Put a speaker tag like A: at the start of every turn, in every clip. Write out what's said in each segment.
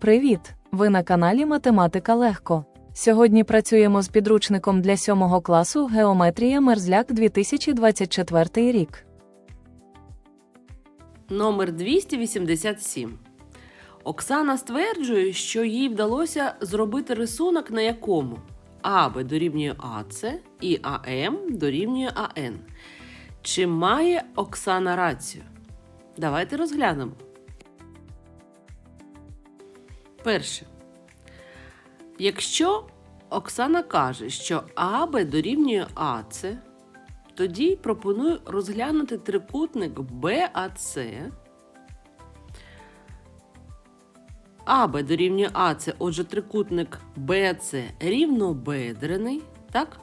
A: Привіт! Ви на каналі Математика Легко. Сьогодні працюємо з підручником для 7 класу Геометрія Мерзляк 2024 рік.
B: Номер 287. Оксана стверджує, що їй вдалося зробити рисунок, на якому АБ дорівнює АЦ і АМ дорівнює АН. Чи має Оксана рацію? Давайте розглянемо. Перше. Якщо Оксана каже, що АБ дорівнює АЦ, тоді пропоную розглянути трикутник БАЦ. АБ дорівнює АЦ, отже, трикутник БАЦ рівнобедрений, так?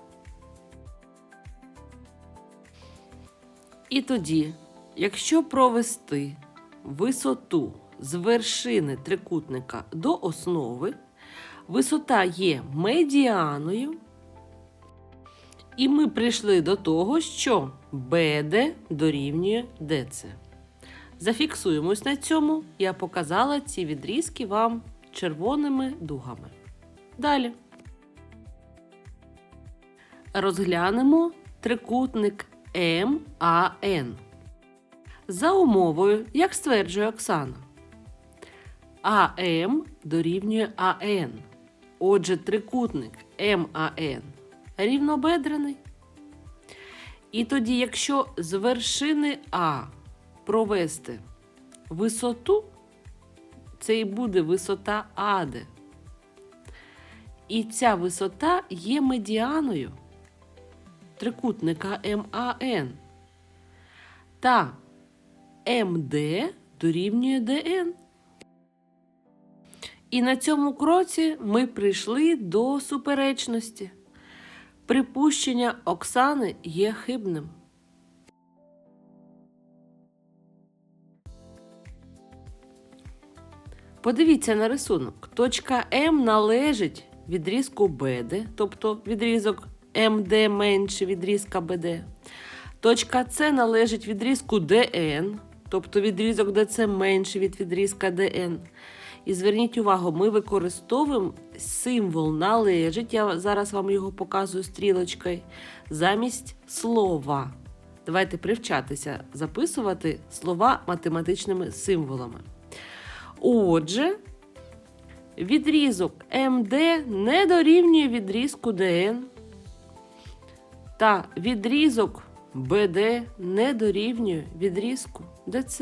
B: І тоді, якщо провести висоту з вершини трикутника до основи, висота є медіаною, і ми прийшли до того, що BD дорівнює DC. Зафіксуємось на цьому. Я показала ці відрізки вам червоними дугами. Далі. Розглянемо трикутник МАН. За умовою, як стверджує Оксана. АМ дорівнює АН. Отже, трикутник МАН рівнобедрений. І тоді, якщо з вершини А провести висоту, це і буде висота АД. І ця висота є медіаною трикутника МАН. Та МД дорівнює ДН. І на цьому кроці ми прийшли до суперечності. Припущення Оксани є хибним. Подивіться на рисунок. Точка М належить відрізку БД, тобто відрізок МД менше відрізка БД. Точка С належить відрізку ДН, тобто відрізок ДЦ менше від відрізка ДН. І зверніть увагу, ми використовуємо символ належить. Я зараз вам його показую стрілочкою, замість слова. Давайте привчатися записувати слова математичними символами. Отже, відрізок МД не дорівнює відрізку ДН. Та відрізок БД не дорівнює відрізку ДЦ.